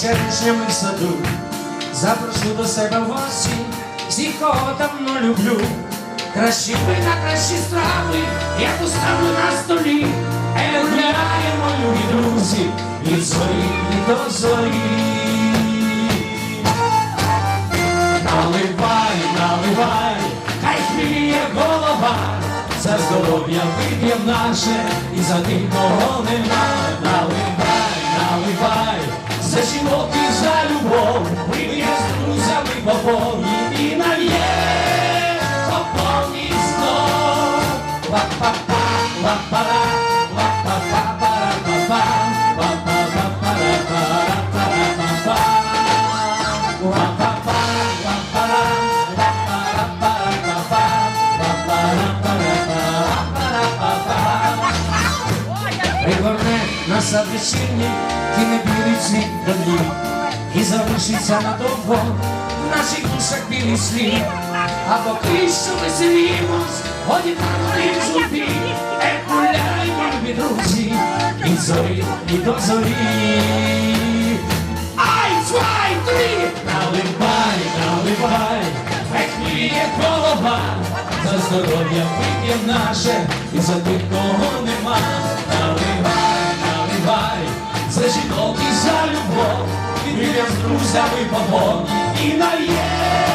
черешнями в саду, запрошу до себе в гості, всіх, кого давно люблю. Кращі вина, кращі страви, я поставлю на столі, Е, гуляємо, любі друзі, від зорі до зорі. Наливай, наливай, хай хвилює голова, за здоров'я вип'єм наше, і за тим, кого нема. Наливай, наливай, за жінок і за любов, вип'єм з друзями поповні і нав'є поповні знов. На сад вечірній, і не білий цвіт далі, і залишиться надовго в наших душах білий слід, а поки що веселімось, годі не зубі, е, гуляємо, любі друзі, від зорі і до зорі. Ай, zwei, три! Наливай, наливай, хвилює голова, за здоров'я вип'єм наше, і за тих, кого нема. Наливай, за жінок і за любов, він вип'єм з друзями погон і нальє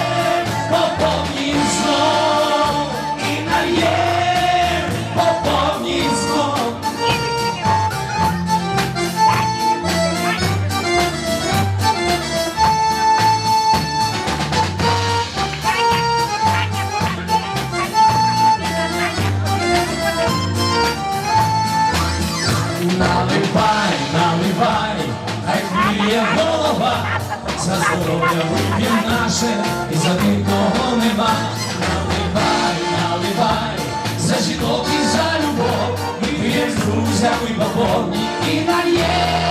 голова, за здоров'я вип'єм наше, і за тих, кого нема. Наливай, наливай, за жінок і за любов, вип'єм з друзями бабом. І нальє